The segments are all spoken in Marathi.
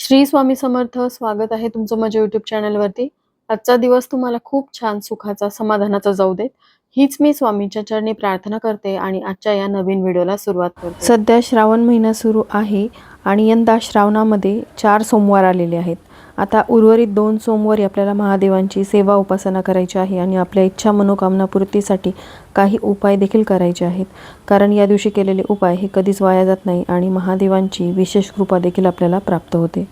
श्री स्वामी समर्थ स्वागत आहे तुमचं माझ्या युट्यूब चॅनलवरती आजचा दिवस तुम्हाला खूप छान सुखाचा समाधानाचा जाऊ देत. हीच मी स्वामींच्या चरणी प्रार्थना करते आणि आजच्या या नवीन व्हिडिओला सुरुवात करते. सध्या श्रावण महिना सुरू आहे आणि यंदा श्रावणामध्ये चार सोमवार आलेले आहेत. आता उर्वरित दोन सोमवारी आपल्याला महादेवांची सेवा उपासना करायची आहे आणि आपल्या इच्छा मनोकामना पूर्तीसाठी काही उपाय देखील करायचे आहेत. कारण या दिवशी केलेले उपाय हे कधीच वाया जात नाही आणि महादेवांची विशेष कृपा देखील आपल्याला प्राप्त होते.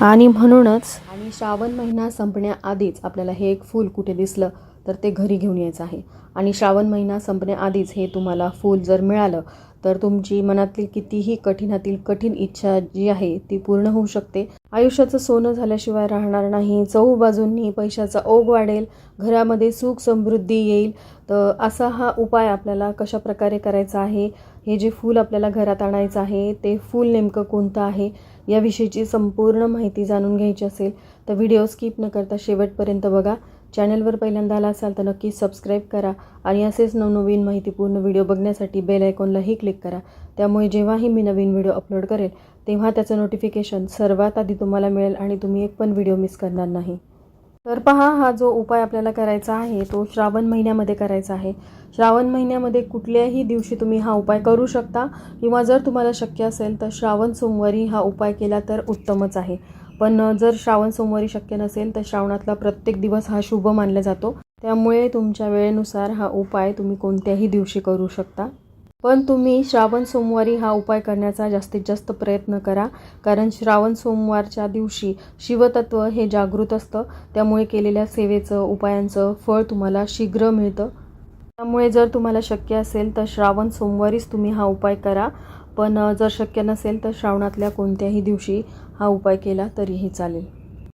आणि म्हणूनच आणि श्रावण महिना संपण्याआधीच आपल्याला हे एक फूल कुठे दिसलं तर ते घरी घेऊन यायचं आहे. आणि श्रावण महिना संपण्याआधीच हे तुम्हाला फूल जर मिळालं तर तुमची मनातील कितीही कठीणातील कठीण इच्छा जी आहे ती पूर्ण होऊ शकते. आयुष्याचं सोनं झाल्याशिवाय राहणार नाही. चहू बाजूंनी पैशाचा ओघ वाढेल घरामध्ये सुख समृद्धी येईल. तर असा हा उपाय आपल्याला कशा प्रकारे करायचा आहे? हे जे फूल आपल्याला घरात आणायचं आहे ते फूल नेमकं कोणतं आहे? याविषयीची संपूर्ण माहिती जाणून घ्यायची असेल तर व्हिडिओ स्किप न करता शेवटपर्यंत बघा. चॅनलवर पहिल्यांदा आला असाल तर नक्की सबस्क्राईब करा आणि असेच नवनवीन माहितीपूर्ण व्हिडिओ बघण्यासाठी बेल आयकॉनलाही क्लिक करा. त्यामुळे जेव्हाही मी नवीन व्हिडिओ अपलोड करेल तेव्हा त्याचं नोटिफिकेशन सर्वात आधी तुम्हाला मिळेल आणि तुम्ही एक पण व्हिडिओ मिस करणार नाही. तर पहा हा जो उपाय आपल्याला करायचा आहे तो श्रावण महिन्यामध्ये करायचा आहे. श्रावण महिन्यामध्ये कुठल्याही दिवशी तुम्ही हा उपाय करू शकता किंवा जर तुम्हाला शक्य असेल तर श्रावण सोमवारी हा उपाय केला तर उत्तमच आहे. पण जर श्रावण सोमवारी शक्य नसेल तर श्रावणातला प्रत्येक दिवस हा शुभ मानला जातो. त्यामुळे तुमच्या वेळेनुसार हा उपाय तुम्ही कोणत्याही दिवशी करू शकता. पण तुम्ही श्रावण सोमवारी हा उपाय करण्याचा जास्तीत जास्त प्रयत्न करा. कारण श्रावण सोमवारच्या दिवशी शिवतत्व हे जागृत असतं. त्यामुळे केलेल्या सेवेचं उपायांचं फळ तुम्हाला शीघ्र मिळतं. त्यामुळे जर तुम्हाला शक्य असेल तर श्रावण सोमवारीच तुम्ही हा उपाय करा. पण जर शक्य नसेल तर श्रावणातल्या कोणत्याही दिवशी हा उपाय केला तरीही चालेल.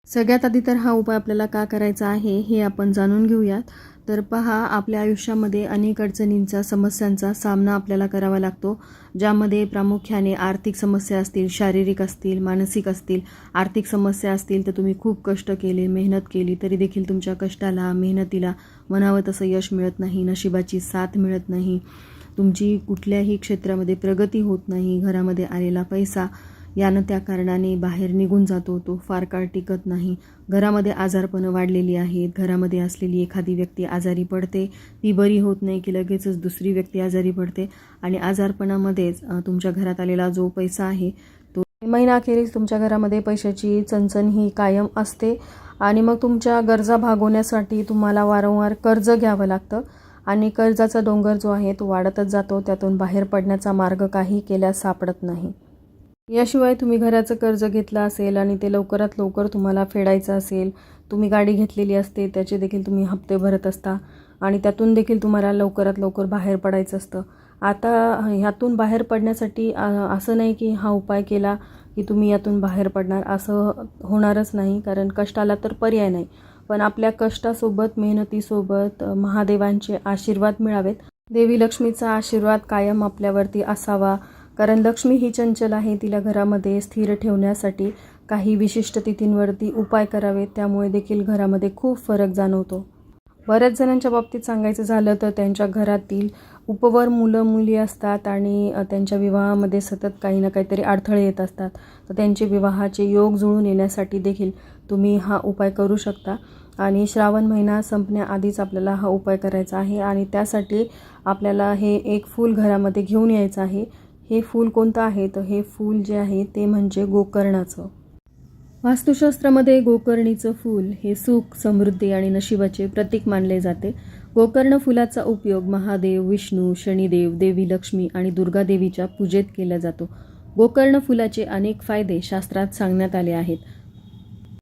सगळ्यात आधी तर हा उपाय आपल्याला का करायचा आहे हे आपण जाणून घेऊयात. तर पहा आपल्या आयुष्यामध्ये अनेक अडचणींचा समस्यांचा सामना आपल्याला करावा लागतो ज्यामध्ये प्रामुख्याने आर्थिक समस्या असतील शारीरिक असतील मानसिक असतील. आर्थिक समस्या असतील तर तुम्ही खूप कष्ट केले मेहनत केली तरी देखील तुमच्या कष्टाला मेहनतीला म्हणावं तसं यश मिळत नाही नशिबाची साथ मिळत नाही. तुमची कुठल्याही क्षेत्रामध्ये प्रगती होत नाही घरामध्ये आलेला पैसा यानं त्या कारणाने बाहेर निघून जातो. तो फार काळ टिकत नाही. घरामध्ये आजारपणं वाढलेली आहेत. घरामध्ये असलेली एखादी व्यक्ती आजारी पडते. ती बरी होत नाही की लगेचच दुसरी व्यक्ती आजारी पडते. आणि आजारपणामध्येच तुमच्या घरात आलेला जो पैसा आहे तो महिनाअखेरीस तुमच्या घरामध्ये पैशाची चणचण ही कायम असते. आणि मग तुमच्या गरजा भागवण्यासाठी तुम्हाला वारंवार कर्ज घ्यावं लागतं. आणि कर्जाचा डोंगर जो आहे तो वाढतच जातो. त्यातून बाहेर पडण्याचा मार्ग काही केल्यास सापडत नाही. याशिवाय तुम्ही घराचं कर्ज घेतलं असेल आणि ते लवकरात लवकर तुम्हाला फेडायचं असेल तुम्ही गाडी घेतलेली असते त्याचे देखील तुम्ही हप्ते भरत असता आणि त्यातून देखील तुम्हाला लवकरात लवकर बाहेर पडायचं असतं. आता ह्यातून बाहेर पडण्यासाठी असं नाही की हा उपाय केला की तुम्ही यातून बाहेर पडणार असं होणारच नाही कारण कष्टाला तर पर्याय नाही. पण आपल्या कष्टासोबत मेहनतीसोबत महादेवांचे आशीर्वाद मिळावेत. देवी लक्ष्मीचा आशीर्वाद कायम आपल्यावरती असावा. कारण लक्ष्मी ही चंचल आहे तिला घरामध्ये स्थिर ठेवण्यासाठी काही विशिष्ट तिथींवरती उपाय करावेत त्यामुळे देखील घरामध्ये खूप फरक जाणवतो. बऱ्याच जणांच्या बाबतीत सांगायचं झालं तर त्यांच्या घरातील उपवर मुलं मुली असतात आणि त्यांच्या विवाहामध्ये सतत काही ना काहीतरी अडथळे येत असतात. तर त्यांचे विवाहाचे योग जुळून येण्यासाठी देखील तुम्ही हा उपाय करू शकता. आणि श्रावण महिना संपण्याआधीच आपल्याला हा उपाय करायचा आहे आणि त्यासाठी आपल्याला हे एक फूल घरामध्ये घेऊन यायचं आहे. हे फूल कोणतं आहे? तर हे फूल जे आहे ते म्हणजे गोकर्णाचं. वास्तुशास्त्रामध्ये गोकर्णीचं फूल हे सुख समृद्धी आणि नशिबाचे प्रतीक मानले जाते. गोकर्ण फुलाचा उपयोग महादेव विष्णू शनिदेव देवी लक्ष्मी आणि दुर्गादेवीच्या पूजेत केला जातो. गोकर्ण फुलाचे अनेक फायदे शास्त्रात सांगण्यात आले आहेत.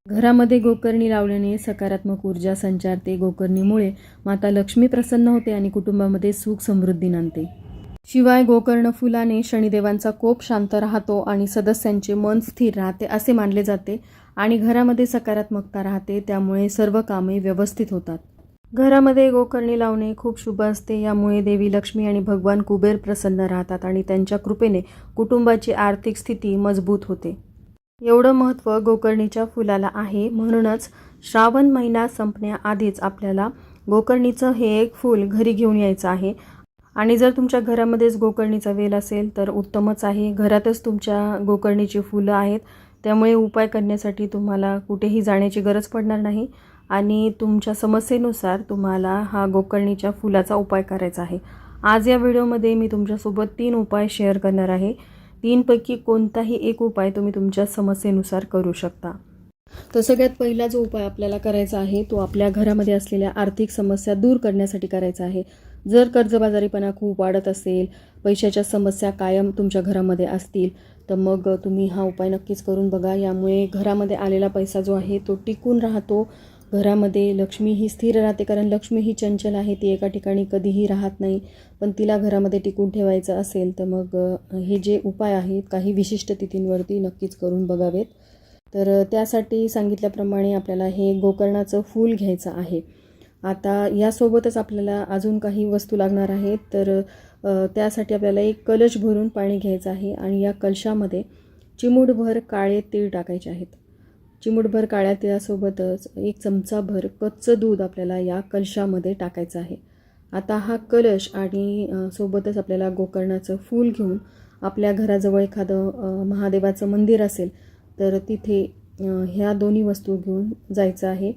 घरामध्ये गोकर्णी लावल्याने सकारात्मक ऊर्जा संचारते गोकर्णीमुळे माता लक्ष्मी प्रसन्न होते आणि कुटुंबामध्ये सुख समृद्धी नांदते. शिवाय गोकर्ण फुलाने शनिदेवांचा कोप शांत राहतो आणि सदस्यांचे मन स्थिर राहते असे मानले जाते आणि घरामध्ये सकारात्मकता राहते त्यामुळे सर्व कामे व्यवस्थित होतात. घरामध्ये गोकर्णी लावणे खूप शुभ असते यामुळे देवी लक्ष्मी आणि भगवान कुबेर प्रसन्न राहतात आणि त्यांच्या कृपेने कुटुंबाची आर्थिक स्थिती मजबूत होते. एवढं महत्त्व गोकर्णीच्या फुलाला आहे म्हणूनच श्रावण महिना संपण्याआधीच आपल्याला गोकर्णीचं हे एक फूल घरी घेऊन यायचं आहे. आणि जर तुमच्या घरामध्येच गोकर्णीचा वेल असेल तर उत्तमच आहे. घरातच तुमच्या गोकर्णीची फुलं आहेत. त्यामुळे उपाय करण्यासाठी तुम्हाला कुठेही जाण्याची गरज पडणार नाही. आणि तुमच्या समस्येनुसार तुम्हाला हा गोकर्णीच्या फुलाचा उपाय करायचा आहे. आज या व्हिडिओमध्ये मी तुमच्यासोबत तीन उपाय शेअर करणार आहे. तीनपैकी कोणताही एक उपाय तुम्ही तुमच्या समस्येनुसार करू शकता. तर सगळ्यात पहिला जो उपाय आपल्याला करायचा आहे तो आपल्या घरामध्ये असलेल्या आर्थिक समस्या दूर करण्यासाठी करायचा आहे. जर कर्जबाजारीपणा खूप वाढत असेल पैशाच्या समस्या कायम तुमच्या घरामध्ये असतील तर मग तुम्ही हा उपाय नक्कीच करून बघा. यामुळे घरामध्ये आलेला पैसा जो आहे तो टिकून राहतो. घरामध्ये लक्ष्मी ही स्थिर राहते कारण लक्ष्मी ही चंचल आहे. ती एका ठिकाणी कधीही राहत नाही पण तिला घरामध्ये टिकून ठेवायचं असेल तर मग हे जे उपाय आहेत काही विशिष्ट तिथींवरती नक्कीच करून बघावेत. तर त्यासाठी सांगितल्याप्रमाणे आपल्याला हे गोकर्णाचं फूल घ्यायचं आहे. आता यासोबतच आपल्याला अजून काही वस्तू लागणार आहेत तर त्यासाठी आपल्याला एक कलश भरून पाणी घ्यायचं आहे आणि या कलशामध्ये चिमूटभर काळे तीळ टाकायचे आहेत. चिमूटभर काळ्या तिळासोबतच एक चमचाभर कच्चं दूध आपल्याला या कलशामध्ये टाकायचं आहे. आता हा कलश आणि सोबतच आपल्याला गोकर्णाचं फूल घेऊन आपल्या घराजवळ एखादं महादेवाचं मंदिर असेल तर तिथे ह्या दोन्ही वस्तू घेऊन जायचं आहे.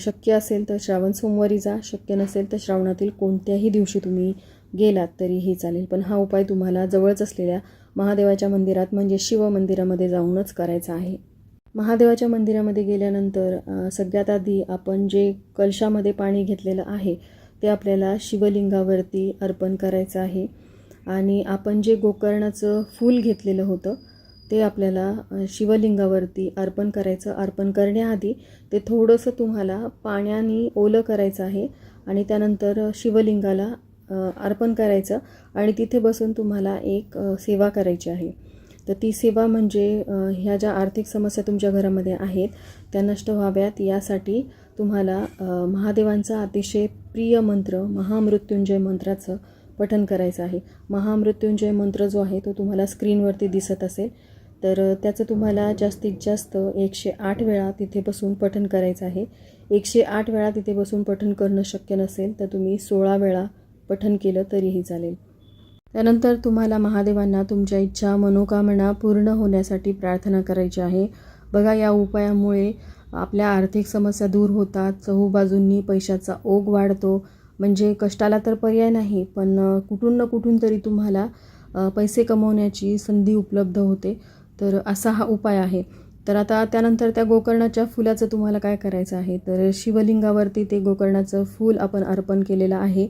शक्य असेल तर श्रावण सोमवारी जा. शक्य नसेल तर श्रावणातील कोणत्याही दिवशी तुम्ही गेलात तरीही चालेल. पण हा उपाय तुम्हाला जवळच असलेल्या महादेवाच्या मंदिरात म्हणजे शिव मंदिरामध्ये जाऊनच करायचा आहे. महादेवाच्या मंदिरामध्ये गेल्यानंतर सगळ्यात आधी आपण जे कलशामध्ये पाणी घेतलेलं आहे ते आपल्याला शिवलिंगावरती अर्पण करायचं आहे. आणि आपण जे गोकर्णाचं फूल घेतलेलं होतं ते आपल्याला शिवलिंगावरती अर्पण करायचं अर्पण करण्याआधी ते थोडंसं तुम्हाला पाण्याने ओलं करायचं आहे आणि त्यानंतर शिवलिंगाला अर्पण करायचं आणि तिथे बसून तुम्हाला एक सेवा करायची आहे. तर ती सेवा म्हणजे ह्या ज्या आर्थिक समस्या तुमच्या घरामध्ये आहेत त्या नष्ट व्हाव्यात. यासाठी तुम्हाला महादेवांचा अतिशय प्रिय मंत्र महामृत्युंजय मंत्राचं पठन करायचं आहे. महामृत्युंजय मंत्र जो आहे तो तुम्हाला स्क्रीनवरती दिसत असेल. तर त्याचं तुम्हाला जास्तीत जास्त एकशे आठ वेळा तिथे बसून पठण करायचं आहे. एकशे आठ वेळा तिथे बसून पठण करणं शक्य नसेल तर तुम्ही सोळा वेळा पठण केलं तरीही चालेल. त्यानंतर तुम्हाला महादेवांना तुमच्या इच्छा मनोकामना पूर्ण होण्यासाठी प्रार्थना करायची आहे. बघा या उपायामुळे आपल्या आर्थिक समस्या दूर होतात चहूबाजूंनी पैशाचा ओघ वाढतो. म्हणजे कष्टाला तर पर्याय नाही पण कुठून ना कुठून तरी तुम्हाला पैसे कमवण्याची संधी उपलब्ध होते. तर असा हा उपाय आहे. तर आता त्यानंतर त्या गोकर्णाच्या फुलाचं तुम्हाला काय करायचं आहे? तर शिवलिंगावरती ते गोकर्णाचं फूल आपण अर्पण केलेलं आहे.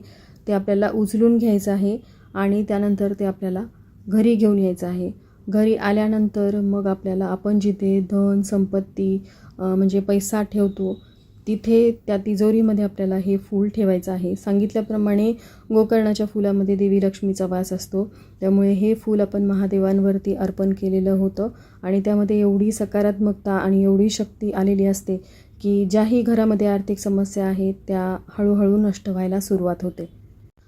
ते आपल्याला उचलून घ्यायचं आहे आणि त्यानंतर ते आपल्याला घरी घेऊन यायचं आहे. घरी आल्यानंतर मग आपल्याला आपण जिथे धन संपत्ती म्हणजे पैसा ठेवतो तिथे त्या तिजोरीमध्ये आपल्याला हे फूल ठेवायचं आहे. सांगितल्याप्रमाणे गोकर्णाच्या फुलामध्ये देवी लक्ष्मीचा वास असतो. त्यामुळे हे फूल आपण महादेवांवरती अर्पण केलेलं होतं आणि त्यामध्ये एवढी सकारात्मकता आणि एवढी शक्ती आलेली असते की ज्याही घरामध्ये आर्थिक समस्या आहेत त्या हळूहळू नष्ट व्हायला सुरुवात होते.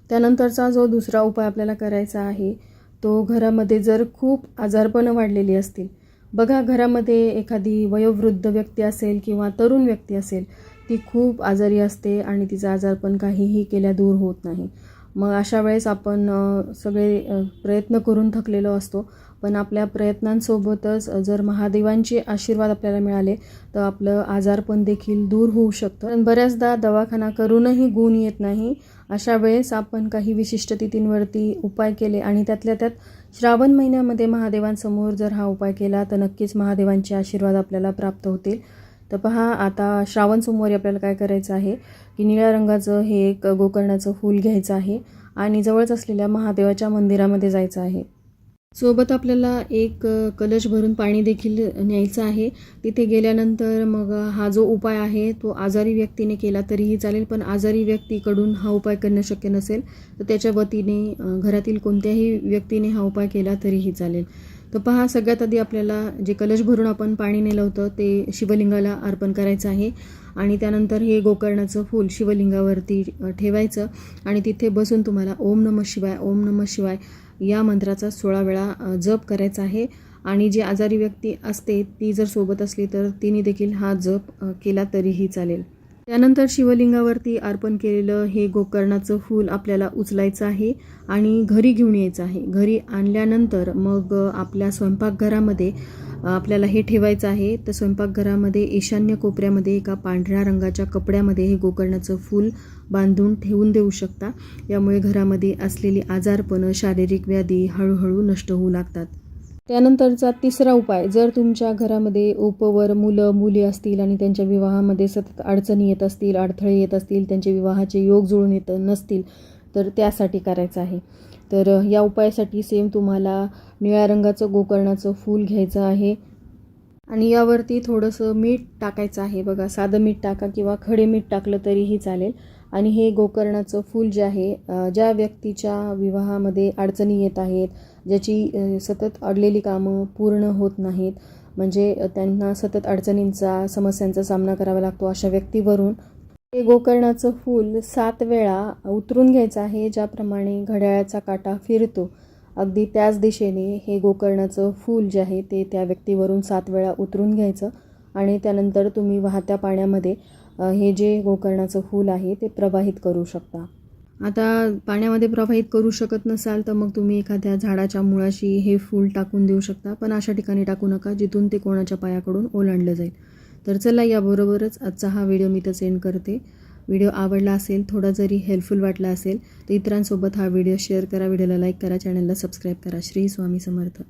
त्यानंतरचा जो दुसरा उपाय आपल्याला करायचा आहे तो घरामध्ये जर खूप आजारपणं वाढलेली असतील बघा घरामध्ये एखादी वयोवृद्ध व्यक्ती असेल किंवा तरुण व्यक्ती असेल ती खूप आजारी असते आणि तिचा आजारपण काहीही केल्या दूर होत नाही. मग अशा वेळेस आपण सगळे प्रयत्न करून थकलेलो असतो. पण आपल्या प्रयत्नांसोबतच जर महादेवांचे आशीर्वाद आपल्याला मिळाले तर आपलं आजारपण देखील दूर होऊ शकतं. पण बऱ्याचदा दवाखाना करूनही गुण येत नाही. अशा वेळेस आपण काही विशिष्ट तिथींवरती उपाय केले आणि त्यातल्या त्यात श्रावण महिन्यामध्ये महादेवांसमोर जर हा उपाय केला तर नक्कीच महादेवांचे आशीर्वाद आपल्याला प्राप्त होतील. तर पहा आता श्रावण सोमवारी आपल्याला काय करायचं आहे की निळ्या रंगाचं हे एक गोकर्णाचं फूल घ्यायचं आहे आणि जवळच असलेल्या महादेवाच्या मंदिरामध्ये जायचं आहे. सोबत आपल्याला एक कलश भरून पाणी देखील न्यायचं आहे. तिथे गेल्यानंतर मग हा जो उपाय आहे तो आजारी व्यक्तीने केला तरीही चालेल पण आजारी व्यक्तीकडून हा उपाय करणं शक्य नसेल. तर त्याच्या वतीने घरातील कोणत्याही व्यक्तीने हा उपाय केला तरीही चालेल. तर पहा सगळ्यात आधी आपल्याला जे कलश भरून आपण पाणी नेलं होतं ते शिवलिंगाला अर्पण करायचं आहे. आणि त्यानंतर हे गोकर्णाचं फूल शिवलिंगावरती ठेवायचं. आणि तिथे बसून तुम्हाला ओम नम शिवाय ओम नम शिवाय या मंत्राचा सोळा वेळा जप करायचा आहे. आणि जी आजारी व्यक्ती असते ती जर सोबत असली तर तिने देखील हा जप केला तरीही चालेल. त्यानंतर शिवलिंगावरती अर्पण केलेलं हे गोकर्णाचं फूल आपल्याला उचलायचं आहे आणि घरी घेऊन यायचं आहे. घरी आणल्यानंतर मग आपल्या स्वयंपाकघरामध्ये आपल्याला हे ठेवायचं आहे. तर स्वयंपाकघरामध्ये ईशान्य कोपऱ्यामध्ये एका पांढऱ्या रंगाच्या कपड्यामध्ये हे गोकर्णाचं फूल बांधून ठेवून देऊ शकता. यामुळे घरामध्ये असलेली आजारपणं शारीरिक व्याधी हळूहळू नष्ट होऊ लागतात. त्यानंतरचा तिसरा उपाय जर तुमच्या घरामध्ये उपवर मुलं मुली असतील आणि त्यांच्या विवाहामध्ये सतत अडचणी येत असतील अडथळे येत असतील त्यांचे विवाहाचे योग जुळून येत नसतील तर त्यासाठी करायचं आहे. तर या उपायासाठी सेम तुम्हाला निळ्या रंगाचं गोकर्णाचं फूल घ्यायचं आहे. आणि यावरती थोडंसं मीठ टाकायचं आहे. बघा साधं मीठ टाका किंवा खडे मीठ टाकलं तरीही चालेल. आणि हे गोकर्णाचं फूल जे आहे ज्या व्यक्तीच्या विवाहामध्ये अडचणी येत आहेत ज्याची सतत अडलेली कामं पूर्ण होत नाहीत. म्हणजे त्यांना सतत अडचणींचा समस्यांचा सामना करावा लागतो अशा व्यक्तीवरून. हे गोकर्णाचं फूल सात वेळा उतरून घ्यायचं आहे ज्याप्रमाणे घड्याळाचा काटा फिरतो. अगदी त्याच दिशेने हे गोकर्णाचं फूल जे आहे ते त्या व्यक्तीवरून सात वेळा उतरून घ्यायचं. आणि त्यानंतर तुम्ही वाहत्या पाण्यामध्ये हे जे गोकर्णाचं फूल आहे ते प्रवाहित करू शकता. आता पाण्यामध्ये प्रवाहित करू शकत नसाल तर मग तुम्ही एखाद्या झाडाच्या मुळाशी हे फूल टाकून देऊ शकता. पण अशा ठिकाणी टाकू नका जिथून ते कोणाच्या पायाकडून ओलांडलं जाईल. तर चला याबरोबरच आजचा हा व्हिडिओ मी तर सेंड करते. व्हिडिओ आवडला असेल थोडा जरी हेल्पफुल वाटला असेल तर इतरांसोबत हा व्हिडिओ शेअर करा. व्हिडिओला लाईक करा. चॅनलला सबस्क्राईब करा. श्री स्वामी समर्थ.